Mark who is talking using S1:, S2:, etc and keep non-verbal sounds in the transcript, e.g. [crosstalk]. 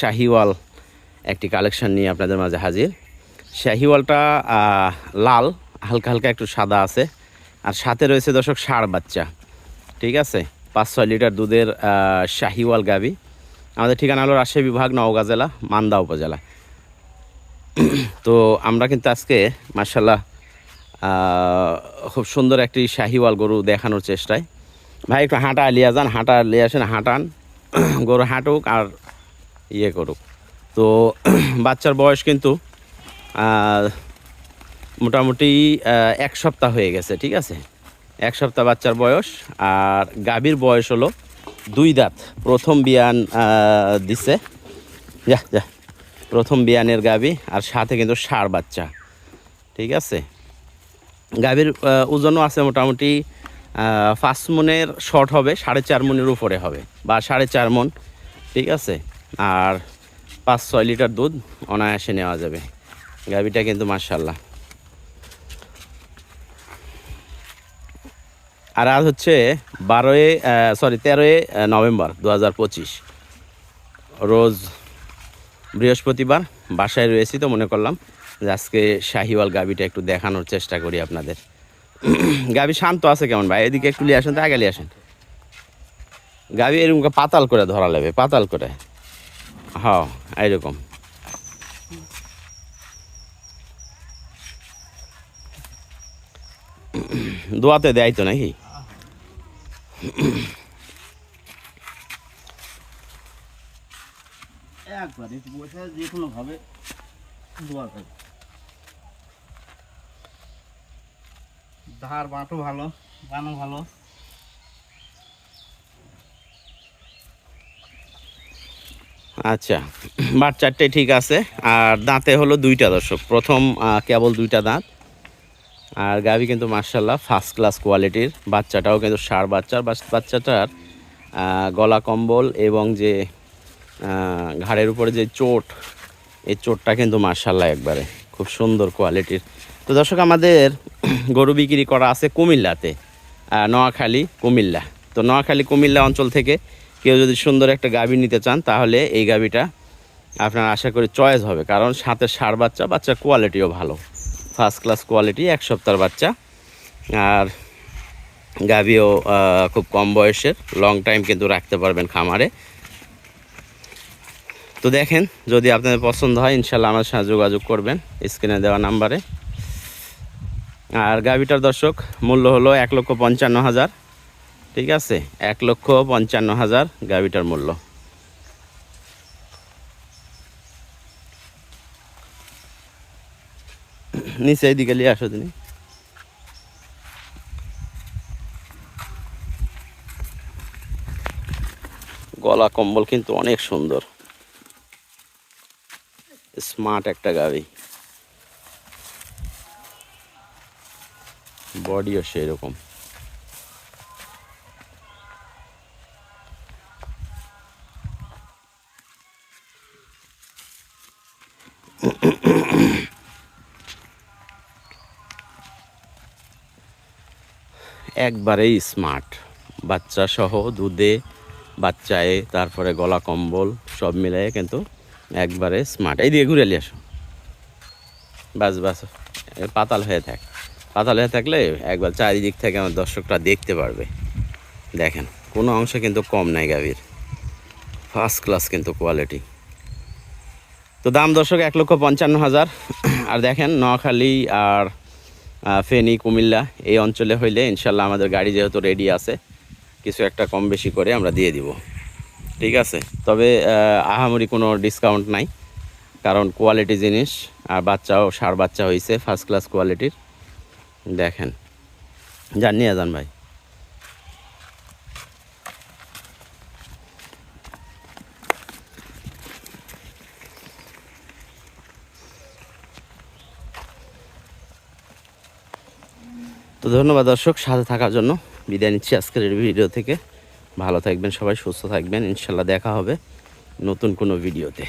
S1: শাহিওয়াল একটি কালেকশন নিয়ে আপনাদের মাঝে হাজির। শাহিওয়ালটা লাল, হালকা হালকা একটু সাদা আছে। আর সাথে রয়েছে দর্শক, ষাঁড় বাচ্চা। ঠিক আছে? পাঁচ ছয় লিটার দুধের শাহিওয়াল গাবি আমাদের ঠিকানা হলো রাজশাহী বিভাগ, নওগাঁ জেলা, মান্দা উপজেলা। তো আমরা কিন্তু আজকে মার্শাল্লাহ খুব সুন্দর একটি শাহিওয়াল গরু দেখানোর চেষ্টায়। ভাই, একটু হাঁটা, লিয়া যান, হাঁটা, লিয়ে আসেন, হাঁটান। গরু হাঁটুক আর ইয়ে করুক। তো [clears throat] বাচ্চার বয়স কিন্তু মোটামুটি এক সপ্তাহ হয়ে গেছে, ঠিক আছে? এক সপ্তাহ বাচ্চার বয়স, আর গাভীর বয়স হলো দুই দাঁত। প্রথম বিয়ান দিছে। যা যা। প্রথম বিয়ানের গাভী, আর সাথে কিন্তু ষাঁড় বাচ্চা, ঠিক আছে? গাভীর ওজনও আছে মোটামুটি পাঁচ মনের শর্ট হবে, সাড়ে চার মনের উপরে হবে, বা সাড়ে চার মন, ঠিক আছে? আর পাঁচ ছয় লিটার দুধ অনায়াসে নেওয়া যাবে। গাভীটা কিন্তু মার্শাল্লাহ আর আজ হচ্ছে বারোই সরি তেরোই নভেম্বর দু হাজার পঁচিশ। রোজ বৃহস্পতিবার বাসায় রয়েছি তো মনে করলাম যে আজকে শাহিওয়াল গাবিটা একটু দেখানোর চেষ্টা করি আপনাদের। গাবি শান্ত আছে কেমন ভাই? এদিকে একটু নিয়ে আসেন, তো আগে আসেন। গাবি এরকম পাতাল করে ধরা লাগবে, পাতাল করে। হ্যাঁ এইরকম। দোয়াতে দেয় তো নাকি?
S2: ধার বাঁটো ভালো বানো ভালো।
S1: আচ্ছা বাট চারটে ঠিক আছে। আর দাঁতে হলো দুইটা দর্শক। প্রথম কেবল দুইটা দাঁত। আর গাভি কিন্তু মার্শাল্লাহ ফার্স্ট ক্লাস কোয়ালিটির বাচ্চাটাও কিন্তু ষাঁড় বাচ্চার। বাচ্চাটার গলা কম্বল এবং যে ঘাড়ের উপরে যে চোট, এই চোটটা কিন্তু মার্শাল্লাহ একবারে খুব সুন্দর কোয়ালিটির তো দর্শক, আমাদের গরু বিক্রি করা আছে কুমিল্লাতে নোয়াখালী, কুমিল্লা। তো নোয়াখালী, কুমিল্লা অঞ্চল থেকে কেউ যদি সুন্দর একটা গাভী নিতে চান, তাহলে এই গাভীটা আপনার আশা করি চয়েস হবে। কারণ সাথে ষাঁড় বাচ্চা বাচ্চার কোয়ালিটিও ভালো। ফার্স্ট ক্লাস কোয়ালিটি এক সপ্তাহের বাচ্চা। আর গাভিও খুব কম বয়সের। লং টাইম কিন্তু রাখতে পারবেন খামারে। তো দেখেন, যদি আপনাদের পছন্দ হয় ইনশাল্লাহ আমার সাথে যোগাযোগ করবেন স্ক্রিনে দেওয়া নাম্বারে। আর গাভিটার দর্শক, মূল্য হলো এক লক্ষ পঞ্চান্ন হাজার। ঠিক আছে, এক লক্ষ পঞ্চান্ন হাজার গাভিটার মূল্য। নিচে এইদিকে নিয়ে আসো তুমি। গলা কম্বল কিন্তু অনেক সুন্দর। স্মার্ট একটা গাড়ি বডিও সেই একবারেই স্মার্ট বাচ্চা সহ দুধে, বাচ্চায়, তারপরে গলা কম্বল, সব মিলাই কিন্তু একবারে স্মার্ট এই দিয়ে ঘুরে নিয়ে আসো। বাস বাস। পাতাল হয়ে থাক। পাতাল হয়ে থাকলে একবার চারিদিক থেকে আমার দর্শকরা দেখতে পারবে। দেখেন, কোনো অংশ কিন্তু কম নাই গাভীর। ফার্স্ট ক্লাস কিন্তু কোয়ালিটি তো দাম দর্শক এক লক্ষ পঞ্চান্ন হাজার। আর দেখেন নোয়াখালী আর ফেনী, কুমিল্লা এই অঞ্চলে হইলে ইনশাল্লাহ আমাদের গাড়ি যেহেতু রেডি আছে, কিছু একটা কম বেশি করে আমরা দিয়ে দিব। ঠিক আছে? তবে আহামরি কোনো ডিসকাউন্ট নাই, কারণ কোয়ালিটি জিনিস, আর বাচ্চাও, সার বাচ্চা হয়েছে ফার্স্ট ক্লাস কোয়ালিটির দেখেন। যান যান ভাই। তো ধন্যবাদ দর্শক, সাথে থাকার জন্য বিদায় নিচ্ছি আজকের এই ভিডিও থেকে। ভালো থাকবেন সবাই, সুস্থ থাকবেন। ইনশাল্লাহ দেখা হবে নতুন কোনো ভিডিওতে।